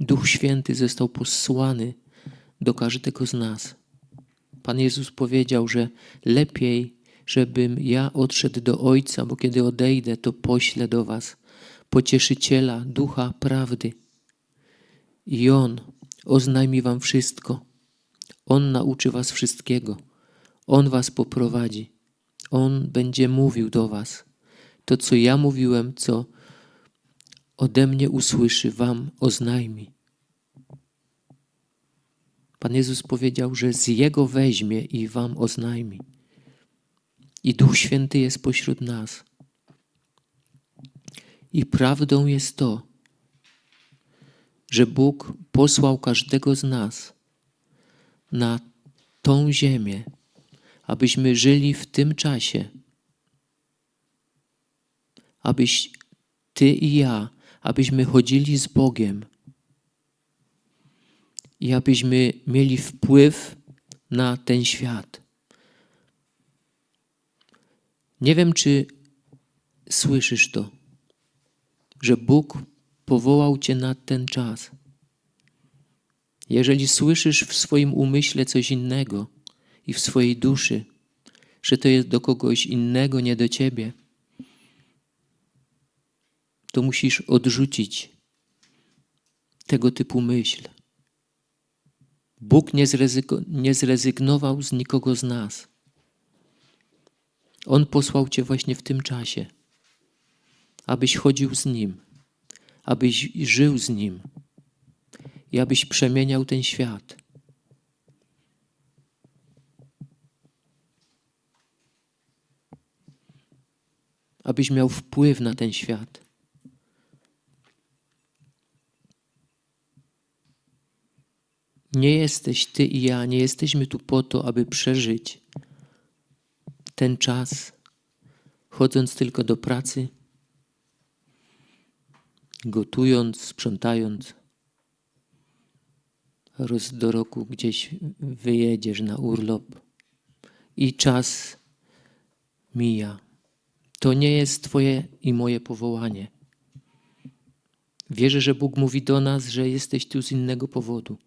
Duch Święty został posłany do każdego z nas. Pan Jezus powiedział, że lepiej, żebym ja odszedł do Ojca, bo kiedy odejdę, to poślę do Was pocieszyciela, ducha prawdy. I On oznajmi Wam wszystko. On nauczy Was wszystkiego. On Was poprowadzi. On będzie mówił do Was. To, co ja mówiłem, co ode mnie usłyszy, Wam oznajmi. Pan Jezus powiedział, że z Jego weźmie i Wam oznajmi. I Duch Święty jest pośród nas. I prawdą jest to, że Bóg posłał każdego z nas na tą ziemię, abyśmy żyli w tym czasie, abyś Ty i ja, abyśmy chodzili z Bogiem i abyśmy mieli wpływ na ten świat. Nie wiem, czy słyszysz to, że Bóg powołał Cię na ten czas. Jeżeli słyszysz w swoim umyśle coś innego i w swojej duszy, że to jest do kogoś innego, nie do Ciebie, to musisz odrzucić tego typu myśl. Bóg nie, nie zrezygnował z nikogo z nas. On posłał Cię właśnie w tym czasie, abyś chodził z Nim, abyś żył z Nim i abyś przemieniał ten świat. Abyś miał wpływ na ten świat. Nie jesteś ty i ja, nie jesteśmy tu po to, aby przeżyć ten czas, chodząc tylko do pracy, gotując, sprzątając. Roz do roku gdzieś wyjedziesz na urlop i czas mija. To nie jest Twoje i moje powołanie. Wierzę, że Bóg mówi do nas, że jesteś tu z innego powodu.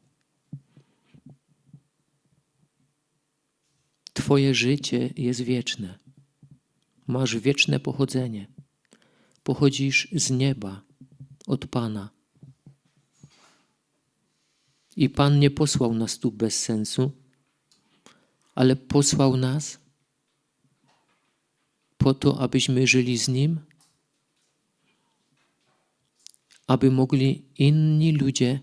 Twoje życie jest wieczne. Masz wieczne pochodzenie. Pochodzisz z nieba, od Pana. I Pan nie posłał nas tu bez sensu, ale posłał nas po to, abyśmy żyli z Nim, aby mogli inni ludzie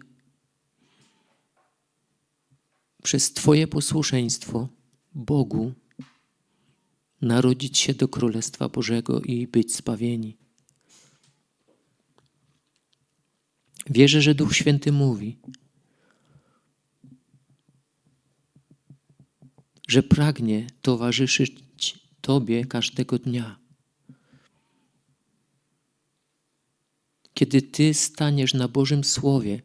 przez Twoje posłuszeństwo Bogu narodzić się do Królestwa Bożego i być spawieni. Wierzę, że Duch Święty mówi, że pragnie towarzyszyć Tobie każdego dnia. Kiedy Ty staniesz na Bożym Słowie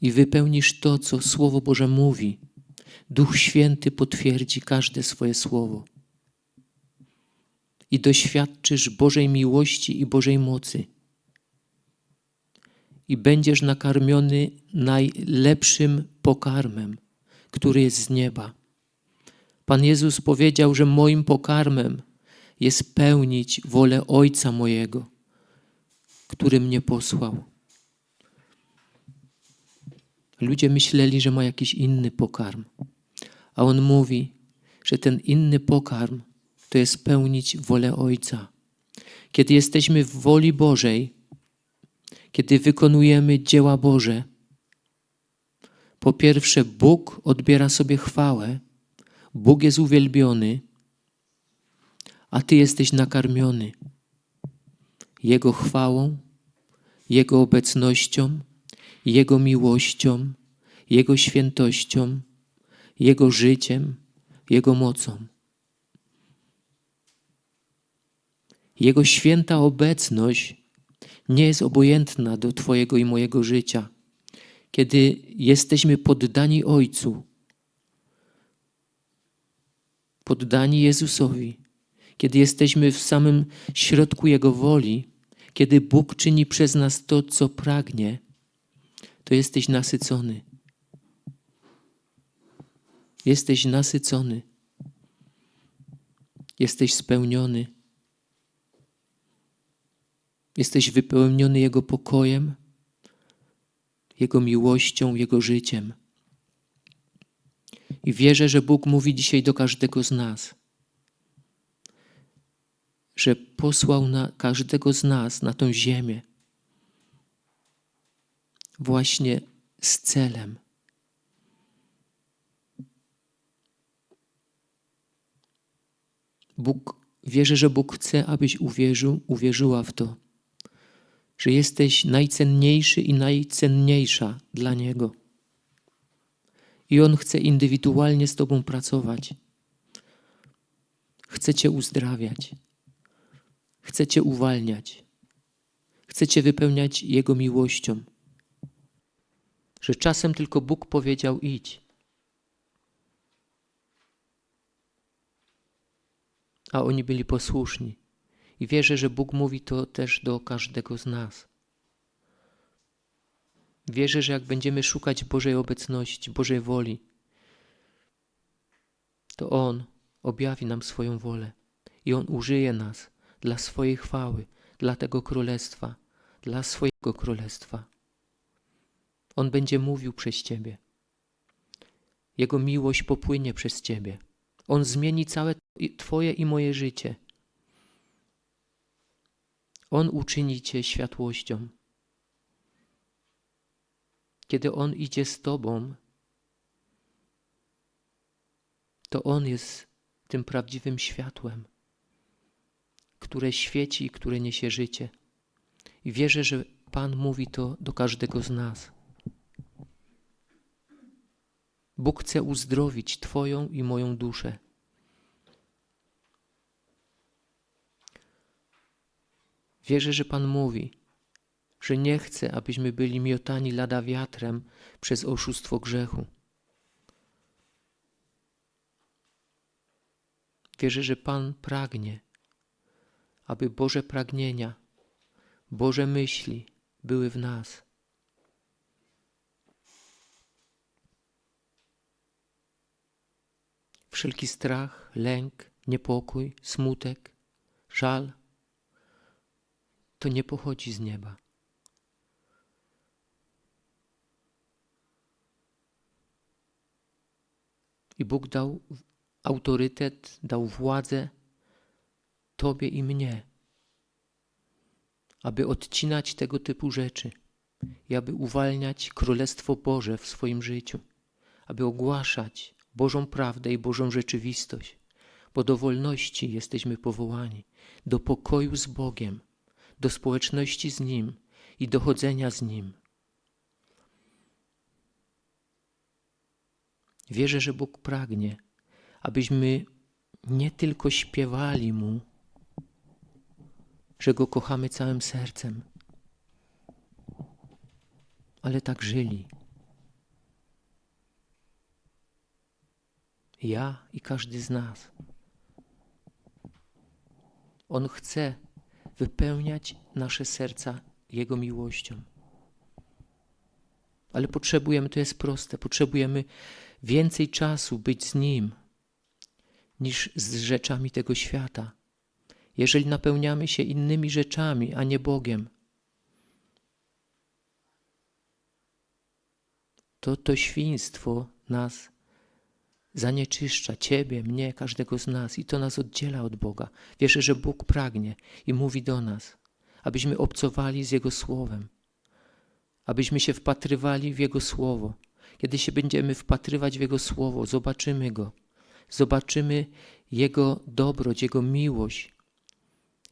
i wypełnisz to, co Słowo Boże mówi, Duch Święty potwierdzi każde swoje słowo. I doświadczysz Bożej miłości i Bożej mocy. I będziesz nakarmiony najlepszym pokarmem, który jest z nieba. Pan Jezus powiedział, że moim pokarmem jest pełnić wolę Ojca mojego, który mnie posłał. Ludzie myśleli, że ma jakiś inny pokarm. A on mówi, że ten inny pokarm to jest spełnić wolę Ojca. Kiedy jesteśmy w woli Bożej, kiedy wykonujemy dzieła Boże, po pierwsze, Bóg odbiera sobie chwałę, Bóg jest uwielbiony, a Ty jesteś nakarmiony Jego chwałą, Jego obecnością, Jego miłością, Jego świętością, jego życiem, Jego mocą. Jego święta obecność nie jest obojętna do Twojego i mojego życia. Kiedy jesteśmy poddani Ojcu, poddani Jezusowi, kiedy jesteśmy w samym środku Jego woli, Kiedy Bóg czyni przez nas to, co pragnie, to jesteś nasycony. Jesteś nasycony. Jesteś spełniony. Jesteś wypełniony Jego pokojem, Jego miłością, Jego życiem. I wierzę, że Bóg mówi dzisiaj do każdego z nas, że posłał na każdego z nas na tą ziemię właśnie z celem. Bóg, wierzę, że Bóg chce, abyś uwierzył, uwierzyła w to, że jesteś najcenniejszy i najcenniejsza dla Niego. I On chce indywidualnie z Tobą pracować. Chce Cię uzdrawiać. Chce Cię uwalniać. Chce Cię wypełniać Jego miłością. Że czasem tylko Bóg powiedział: idź. A oni byli posłuszni. I wierzę, że Bóg mówi to też do każdego z nas. Wierzę, że jak będziemy szukać Bożej obecności, Bożej woli, to On objawi nam swoją wolę i On użyje nas dla swojej chwały, dla tego królestwa, dla swojego królestwa. On będzie mówił przez Ciebie. Jego miłość popłynie przez Ciebie. On zmieni całe Twoje i moje życie. On uczyni Cię światłością. Kiedy On idzie z Tobą, to On jest tym prawdziwym światłem, które świeci i które niesie życie. I wierzę, że Pan mówi to do każdego z nas. Bóg chce uzdrowić Twoją i moją duszę. Wierzę, że Pan mówi, że nie chce, abyśmy byli miotani lada wiatrem przez oszustwo grzechu. Wierzę, że Pan pragnie, aby Boże pragnienia, Boże myśli były w nas. Wszelki strach, lęk, niepokój, smutek, żal to nie pochodzi z nieba. I Bóg dał autorytet, dał władzę Tobie i mnie, aby odcinać tego typu rzeczy i aby uwalniać Królestwo Boże w swoim życiu, aby ogłaszać Bożą prawdę i Bożą rzeczywistość, bo do wolności jesteśmy powołani, do pokoju z Bogiem, do społeczności z Nim i dochodzenia z Nim. Wierzę, że Bóg pragnie, abyśmy nie tylko śpiewali Mu, że Go kochamy całym sercem, ale tak żyli. Ja i każdy z nas. On chce wypełniać nasze serca Jego miłością. Ale potrzebujemy, to jest proste, potrzebujemy więcej czasu być z Nim niż z rzeczami tego świata. Jeżeli napełniamy się innymi rzeczami, a nie Bogiem, to to świństwo nas zanieczyszcza Ciebie, mnie, każdego z nas i to nas oddziela od Boga. Wierzę, że Bóg pragnie i mówi do nas, abyśmy obcowali z Jego Słowem, abyśmy się wpatrywali w Jego Słowo. Kiedy się będziemy wpatrywać w Jego Słowo, zobaczymy Go, zobaczymy Jego dobroć, Jego miłość,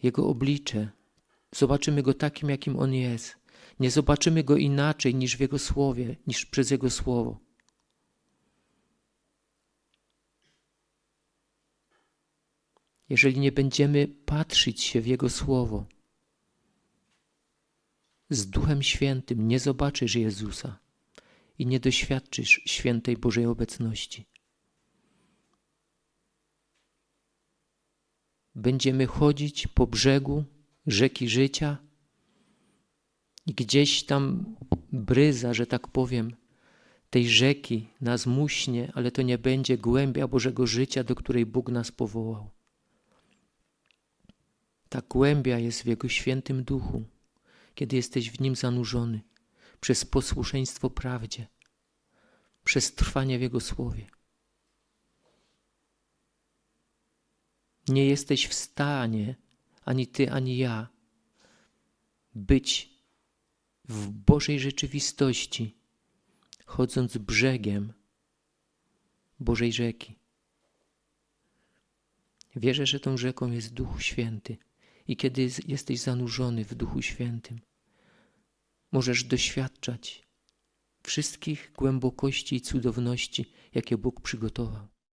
Jego oblicze, zobaczymy Go takim, jakim On jest. Nie zobaczymy Go inaczej niż w Jego Słowie, niż przez Jego Słowo. Jeżeli nie będziemy patrzyć się w Jego Słowo. Z Duchem Świętym nie zobaczysz Jezusa i nie doświadczysz świętej Bożej obecności. Będziemy chodzić po brzegu rzeki życia I gdzieś tam bryza, że tak powiem, tej rzeki nas muśnie, ale to nie będzie głębia Bożego życia, do której Bóg nas powołał. Ta głębia jest w Jego świętym duchu, kiedy jesteś w nim zanurzony przez posłuszeństwo prawdzie, przez trwanie w Jego słowie. Nie jesteś w stanie, ani ty, ani ja, być w Bożej rzeczywistości, chodząc brzegiem Bożej rzeki. Wierzę, że tą rzeką jest Duch Święty i kiedy jest- jesteś zanurzony w Duchu Świętym, możesz doświadczać wszystkich głębokości i cudowności, jakie Bóg przygotował.